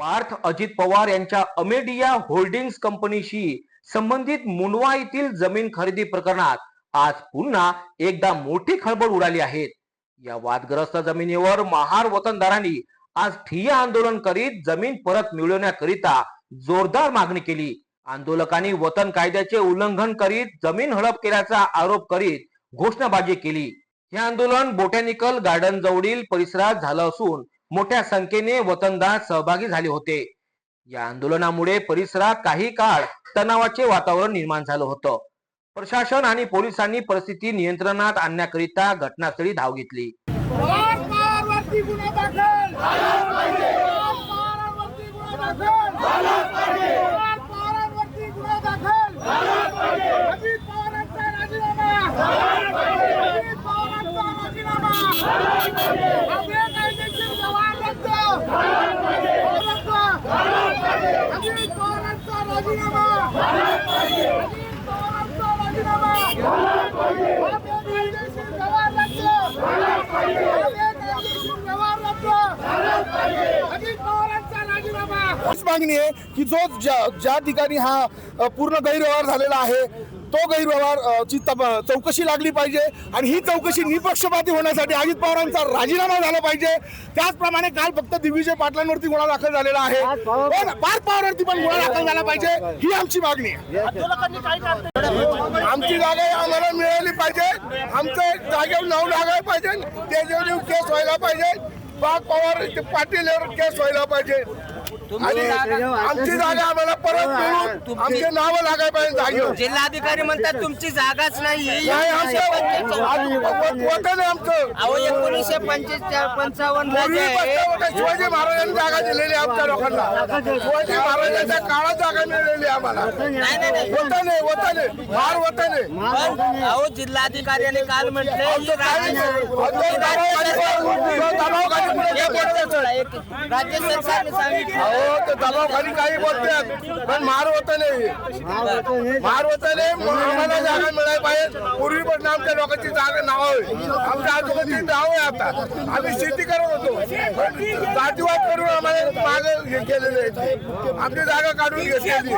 पार्थ अजित पवार यांच्या अमेडिया होल्डिंग्स कंपनीशी संबंधित मुंडवा येथील जमीन खरेदी प्रकरणात आज पुन्हा एकदा मोठी खळबळ उडाली आहे. या वादग्रस्त जमिनीवर महार वतनदारांनी आज ठिय्या आंदोलन करीत जमीन परत मिळवण्याकरिता जोरदार मागणी केली. आंदोलकांनी वतन कायद्याचे उल्लंघन करीत जमीन हडप केल्याचा आरोप करीत घोषणाबाजी केली. हे आंदोलन बोटॅनिकल गार्डन जवळील परिसरात झालं असून मोठ्या संख्येने वतनदार सहभागी झाले होते. या आंदोलनामुळे परिसरात काही काळ तणावाचे वातावरण निर्माण झालं होतं. प्रशासन आणि पोलिसांनी परिस्थिती नियंत्रणात आणण्याकरिता घटनास्थळी धाव घेतली पवार पवारवरती गुन्हा दाखल पवार पवारांवरती गुन्हा दाखल पवार पवारांवरती गुन्हा दाखल अजित पवारांचा राजीनामा अजित पवारांचा राजीनामा आपल्या कायदेशीर व्यवहार रद्द रद्द अजित पवारांचा राजीनामा अजित पवारांचा राजीनामा आपल्या कायदेशीर व्यवहार रद्द हीच मागणी आहे की जो ज्या ज्या ठिकाणी हा पूर्ण गैरव्यवहार झालेला आहे तो गैरव्यवहार ची चौकशी लागली पाहिजे आणि ही चौकशी निपक्षपाती होण्यासाठी अजित पवारांचा राजीनामा झाला पाहिजे. त्याचप्रमाणे काल फक्त दिग्विजय पाटलांवरती गुन्हा दाखल झालेला आहे. पण पार्थ पवारांवरती पण गुन्हा दाखल झाला पाहिजे. ही आमची मागणी आहे. आमची जागा आम्हाला मिळाली पाहिजे. आमचं जागेवर नाव लागायला पाहिजे. त्याच्यावर केस व्हायला पाहिजे. बाग पवार पाटील केस व्हायला पाहिजे. आणि आमची जागा आम्हाला परत मिळून आमचे नाव लागायला पाहिजे जागेवर जिल्हाधिकारी म्हणतात तुमची जागाच नाही नाही आमचं आज वतन आहे आमचं. अहो एकोणीसशे पंचेचाळीस पंचावन्न ला पूर्वी जे आहे, पक्षामध्ये शिवाजी महाराजांनी जागा दिलेली आहे आमच्या लोकांना. शिवाजी महाराजांच्या काळात जागा मिळालेली आहे आम्हाला. नाही नाही नाही. वतन आहे वतन आहे. फार वतन आहे. पण अहो जिल्हाधिकाऱ्याने काल म्हटले आमचं नाही. आमचं काय बोलतायचं? राज्य सरकारने सांगितलं. अहो काही बोलतात पण मार होत नाही. मार होत नाही म्हणून आम्हाला जागा मिळायला पाहिजे. पूर्वी पण आमच्या लोकांची जागा नाव आहे आमच्या आजोबाची नाव आहे आता. आम्ही शेती करत होतो. पण जातीवाद करून आम्हाला माग हे केलेले आहे. आमची जागा काढून घेतलेली